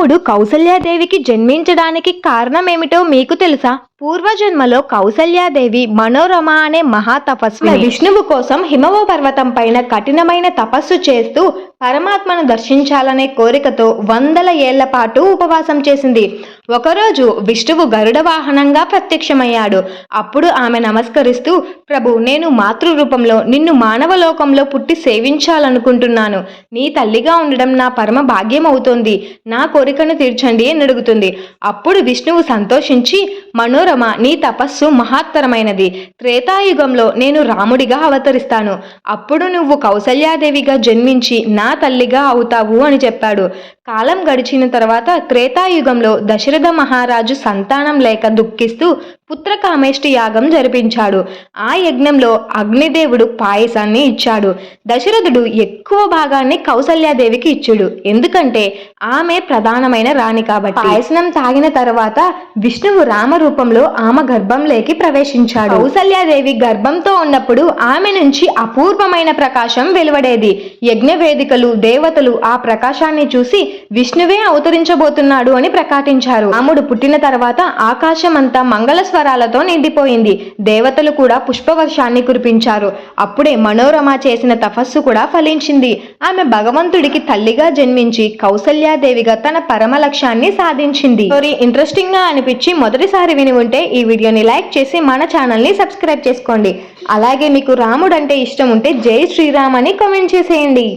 రాముడు కౌసల్యాదేవికి జన్మించడానికి కారణమేమిటో మీకు తెలుసా? పూర్వజన్మలో కౌసల్యాదేవి మనోరమ అనే మహా తపస్వి విష్ణువు కోసం హిమవ పర్వతం పైన కఠినమైన తపస్సు చేస్తూ పరమాత్మను దర్శించాలనే కోరికతో వందల ఏళ్ళ పాటు ఉపవాసం చేసింది. ఒకరోజు విష్ణువు గరుడ వాహనంగా ప్రత్యక్షమయ్యాడు. అప్పుడు ఆమె నమస్కరిస్తూ ప్రభు నేను మాతృ రూపంలో నిన్ను మానవ లోకంలో పుట్టి సేవించాలనుకుంటున్నాను. నీ తల్లిగా ఉండడం నా పరమ భాగ్యం అవుతోంది నా కోరికను తీర్చండి అని అడుగుతుంది. అప్పుడు విష్ణువు సంతోషించి మనోరమ నీ తపస్సు మహత్తరమైనది. త్రేతాయుగంలో నేను రాముడిగా అవతరిస్తాను. అప్పుడు నువ్వు కౌసల్యాదేవిగా జన్మించి నా తల్లిగా అవుతావు అని చెప్పాడు. కాలం గడిచిన తర్వాత త్రేతాయుగంలో దశరథ మహారాజు సంతానం లేక దుఃఖిస్తూ పుత్రకామేష్టి యాగం జరిపించాడు. ఆ యజ్ఞంలో అగ్నిదేవుడు పాయసాన్ని ఇచ్చాడు. దశరథుడు ఎక్కువ భాగాన్ని కౌసల్యాదేవికి ఇచ్చాడు. ఎందుకంటే ఆమె ప్రధానమైన రాణి కాబట్టి. పాయసనం తాగిన తర్వాత విష్ణువు రామ రూపంలో ఆమె గర్భంలోకి ప్రవేశించాడు. కౌసల్యాదేవి గర్భంతో ఉన్నప్పుడు ఆమె నుంచి అపూర్వమైన ప్రకాశం వెలువడేది. యజ్ఞ వేదికలు దేవతలు ఆ ప్రకాశాన్ని చూసి విష్ణువే అవతరించబోతున్నాడు అని ప్రకటించారు. రాముడు పుట్టిన తర్వాత ఆకాశం అంతా మంగళ స్వరాలతో నిండిపోయింది. దేవతలు కూడా పుష్పవర్షాన్ని కురిపించారు. అప్పుడే మనోరమ చేసిన తపస్సు కూడా ఫలించింది. ఆమె భగవంతుడికి తల్లిగా జన్మించి కౌసల్యాదేవిగా తన పరమ లక్ష్యాన్ని సాధించింది. స్టోరీ ఇంట్రెస్టింగ్గా అనిపించి మొదటిసారి విని ఉంటే ఈ వీడియోని లైక్ చేసి మన ఛానల్ని సబ్స్క్రైబ్ చేసుకోండి. అలాగే మీకు రాముడు అంటే ఇష్టం ఉంటే జై శ్రీరామ్ అని కామెంట్ చేసేయండి.